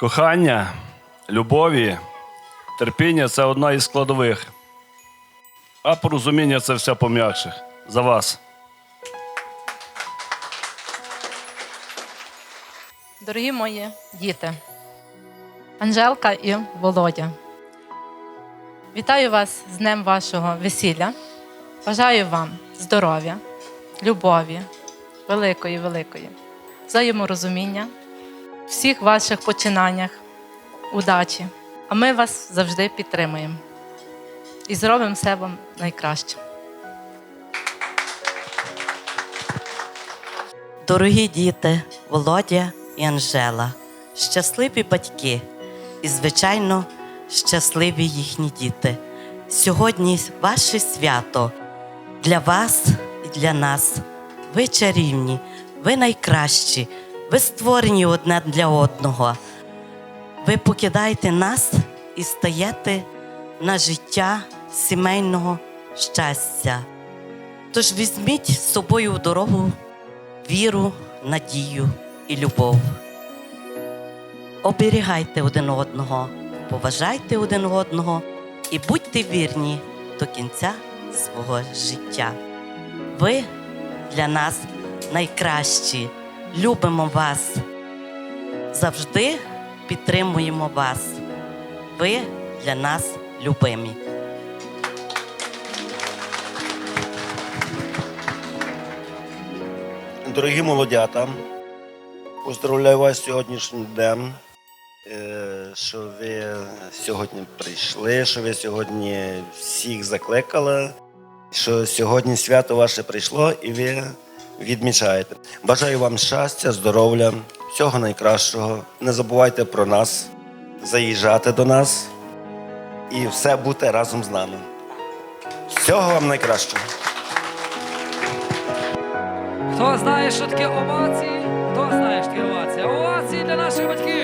кохання, любові, терпіння це одна із складових. А порозуміння це все пом'якше. За вас. Дорогі мої діти, Анжелка і Володя. Вітаю вас з днем вашого весілля. Бажаю вам здоров'я, любові, великої, великої, взаєморозуміння, всіх ваших починаннях, удачі. А ми вас завжди підтримуємо і зробимо все вам найкраще. Дорогі діти, Володя і Анжела, щасливі батьки і, звичайно, щасливі їхні діти. Сьогодні ваше свято для вас і для нас. Ви чарівні, ви найкращі, ви створені одне для одного. Ви покидаєте нас і стаєте на життя сімейного щастя. Тож візьміть з собою в дорогу віру, надію і любов. Оберігайте один одного, поважайте один одного і будьте вірні до кінця свого життя. Ви для нас найкращі, любимо вас, завжди підтримуємо вас. Ви для нас любимі. Дорогі молодята, поздравляю вас сьогоднішнім днем, е, що ви сьогодні прийшли, що ви сьогодні всіх закликали, що сьогодні свято ваше прийшло і ви відмічаєте. Бажаю вам щастя, здоров'я, всього найкращого. Не забувайте про нас, заїжджати до нас і все бути разом з нами. Всього вам найкращого. Хто знає, що таке овації? Хто знає, що таке овація? Овації для наших батьків.